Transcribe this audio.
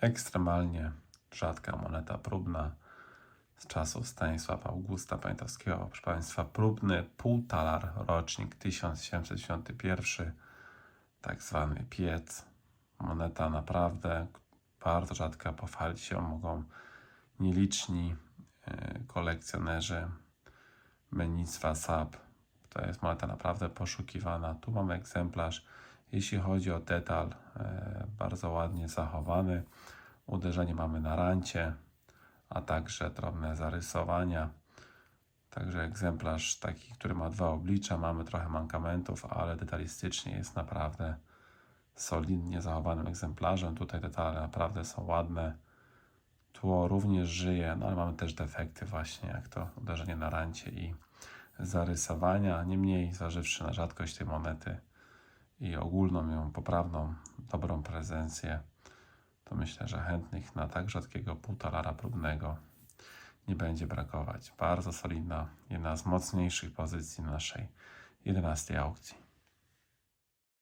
ekstremalnie rzadka moneta próbna z czasów Stanisława Augusta Poniatowskiego. Proszę Państwa, próbny półtalar, rocznik 1791, tak zwany piec. Moneta naprawdę bardzo rzadka, pochwalić się mogą nieliczni e, kolekcjonerzy mennictwa SAP. To jest moneta naprawdę poszukiwana. Tu mamy egzemplarz. Jeśli chodzi o detal, e, bardzo ładnie zachowany. Uderzenie mamy na rancie, a także drobne zarysowania. Także egzemplarz taki, który ma dwa oblicza. Mamy trochę mankamentów, ale detalistycznie jest naprawdę solidnie zachowanym egzemplarzem. Tutaj detale naprawdę są ładne. Tło również żyje, no ale mamy też defekty właśnie, jak to uderzenie na rancie i zarysowania. Niemniej, zważywszy na rzadkość tej monety i ogólną ją poprawną, dobrą prezencję, to myślę, że chętnych na tak rzadkiego półtolara próbnego nie będzie brakować. Bardzo solidna, jedna z mocniejszych pozycji naszej 11 aukcji.